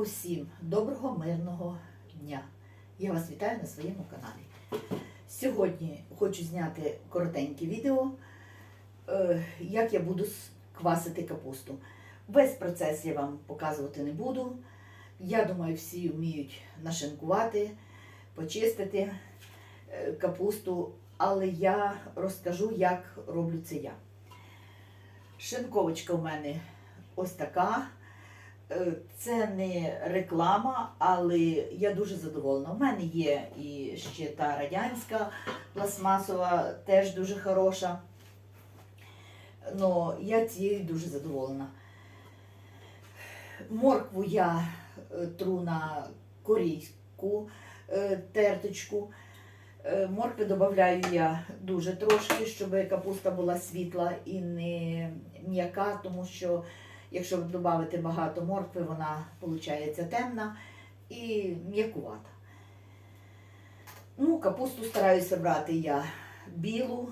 Усім доброго мирного дня! Я вас вітаю на своєму каналі. Сьогодні хочу зняти коротеньке відео, е, як я буду квасити капусту. Весь процес я вам показувати не буду. Я думаю, всі вміють нашинкувати, почистити е, капусту, але я розкажу, як роблю це я. Шинковочка у мене ось така. Е, Це не реклама, але я дуже задоволена. У мене є і ще та радянська пластмасова, теж дуже хороша. Но я цією дуже задоволена. Моркву я е, тру на корейську е, терточку. Моркви додаю я дуже трошки, щоб капуста була світла і не м'яка, тому що Якщо додати багато моркви, вона виходить темна і м'якувата. Ну, капусту стараюся брати я білу.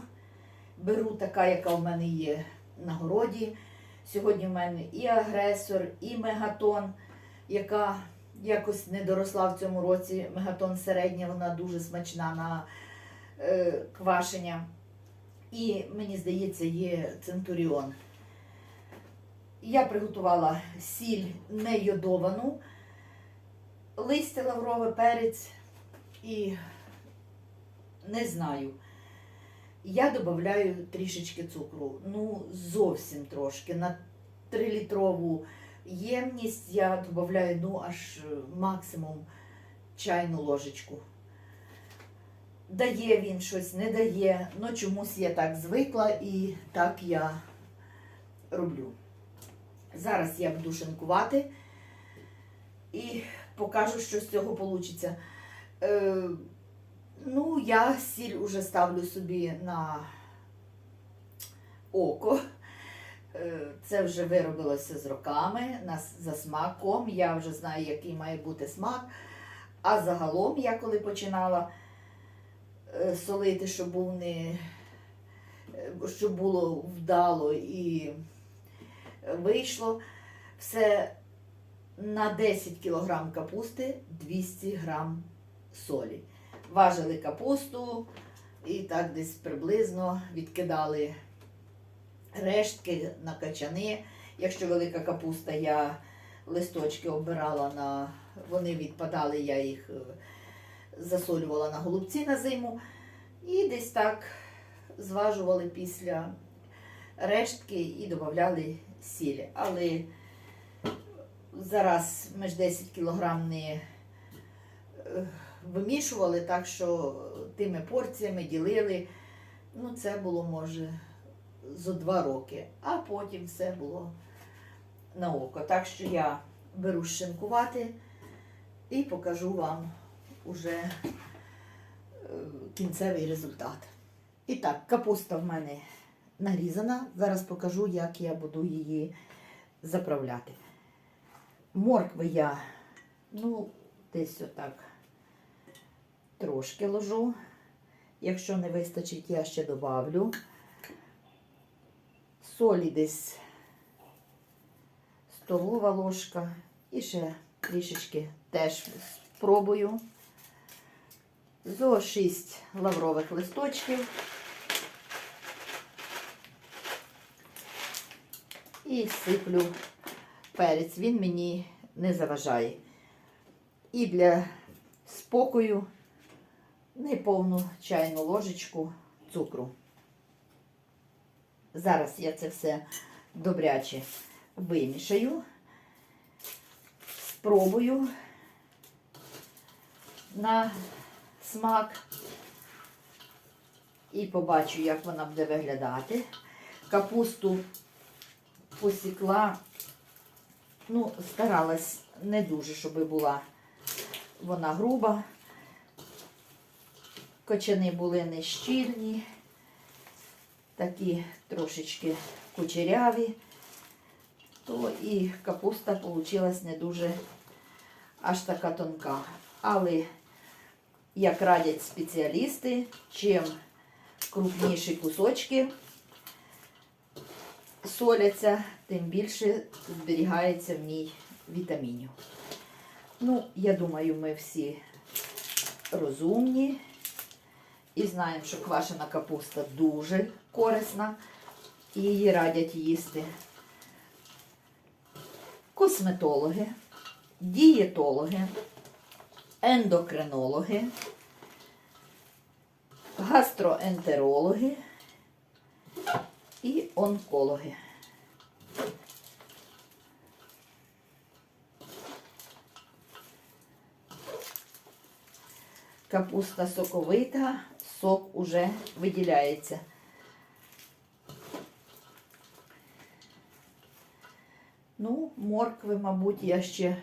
Беру така, яка в мене є на городі. Сьогодні в мене і агресор, і мегатон, яка якось не доросла в цьому році. Мегатон середня, вона дуже смачна на е, квашення. І мені здається, є центуріон. Я приготувала сіль не йодовану, листя лаврове, перець і не знаю. Я додаю трішечки цукру, ну зовсім трошки. На 3-літрову ємність я додаю ну, аж максимум чайну ложечку. Дає він щось, не дає, але чомусь я так звикла і так я роблю. Зараз я буду шинкувати і покажу, що з цього вийде. Е, ну, я сіль уже ставлю собі на око. Е, це вже виробилося з роками, за смаком. Я вже знаю, який має бути смак. А загалом, я коли починала е, солити, щоб був не, е, щоб було вдало і вийшло все на 10 кг капусти 200 г солі. Важили капусту і так десь приблизно відкидали рештки на качани. Якщо велика капуста, я листочки обирала на вони відпадали, я їх е, засолювала на голубці на зиму. І десь так зважували після рештки і додавали сілі. Але зараз ми ж 10 кг не е, вимішували, так що тими порціями ділили. Ну, це було, може, зо два роки, а потім все було на око. Так що я беру шинкувати і покажу вам уже е, кінцевий результат. І так, капуста в мене нарізана. Зараз покажу, як я буду її заправляти. Моркви я, ну, десь отак трошки ложу. Якщо не вистачить, я ще добавлю. Солі десь столова ложка. І ще трішечки теж спробую. Зо 6 лаврових листочків. І сиплю перець. Він мені не заважає. І для спокою неповну чайну ложечку цукру. Зараз я це все добряче вимішаю, спробую на смак і побачу, як вона буде виглядати. Капусту посікла, ну, старалась не дуже, щоб була вона груба. Кочани були не щільні, такі трошечки кучеряві, то і капуста вийшла не дуже аж така тонка. Але, як радять спеціалісти, чим крупніші кусочки, соляться, тим більше зберігається в ній вітамінів. Ну, я думаю, ми всі розумні і знаємо, що квашена капуста дуже корисна і її радять їсти косметологи, дієтологи, ендокринологи, гастроентерологи і онкологи. Капуста соковита, сок уже виділяється. Ну, моркви, мабуть, я ще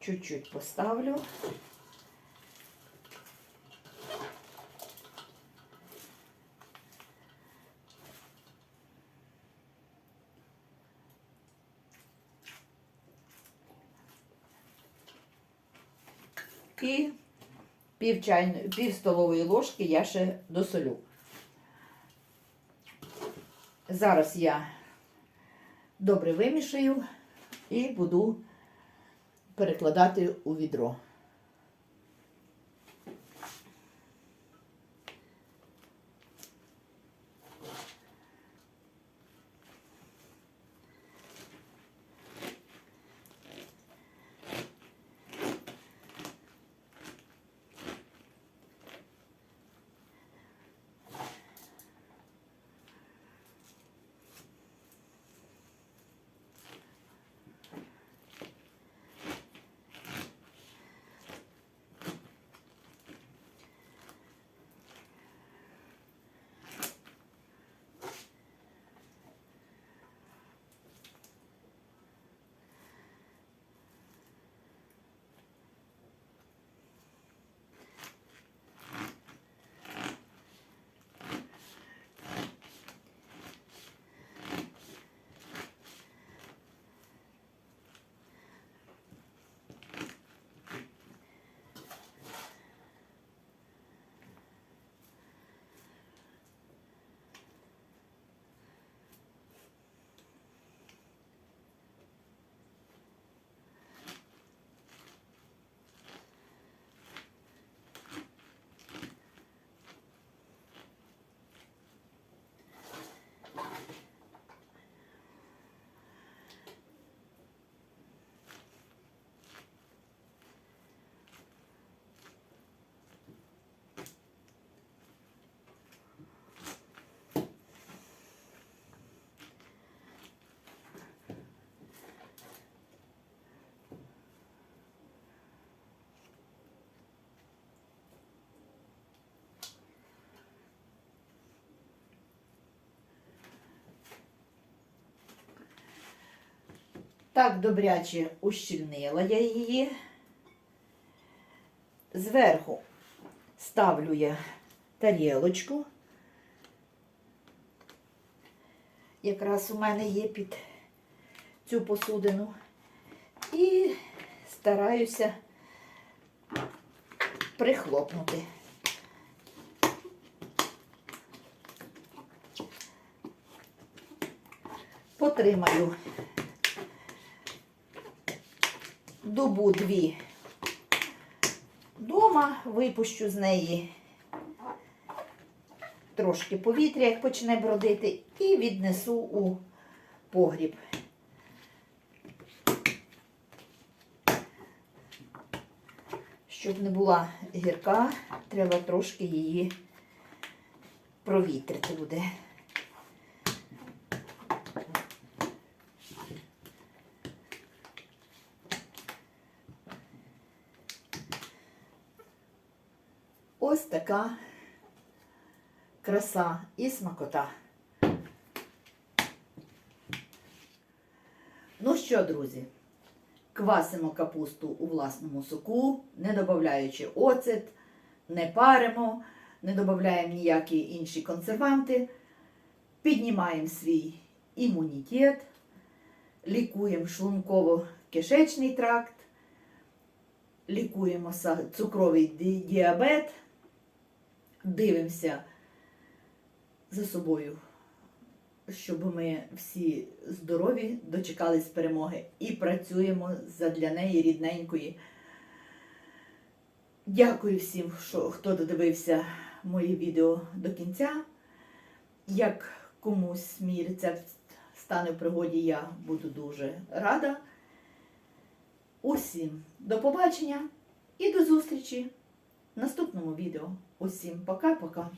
чуть-чуть поставлю. І пів, чайної, пів столової ложки я ще досолю. Зараз я добре вимішаю і буду перекладати у відро. Так добряче ущільнила я її. Зверху ставлю я тарілочку. Якраз у мене є під цю посудину. І стараюся прихлопнути. Потримаю добу дві дома, випущу з неї трошки повітря, як почне бродити, і віднесу у погріб. Щоб не була гірка, треба трошки її провітрити буде. Ось така краса і смакота. Ну що, друзі, квасимо капусту у власному соку, не додаючи оцет, не паримо, не додаємо ніякі інші консерванти. Піднімаємо свій імунітет, лікуємо шлунково-кишечний тракт, лікуємо цукровий діабет, дивимося за собою щоб ми всі здорові дочекались перемоги і працюємо задля неї рідненької. Дякую всім, що, хто додивився моє відео до кінця. Як комусь мій рецепт стане в пригоді, я буду дуже рада. Усім до побачення і до зустрічі в наступному відео. Усім пока-пока.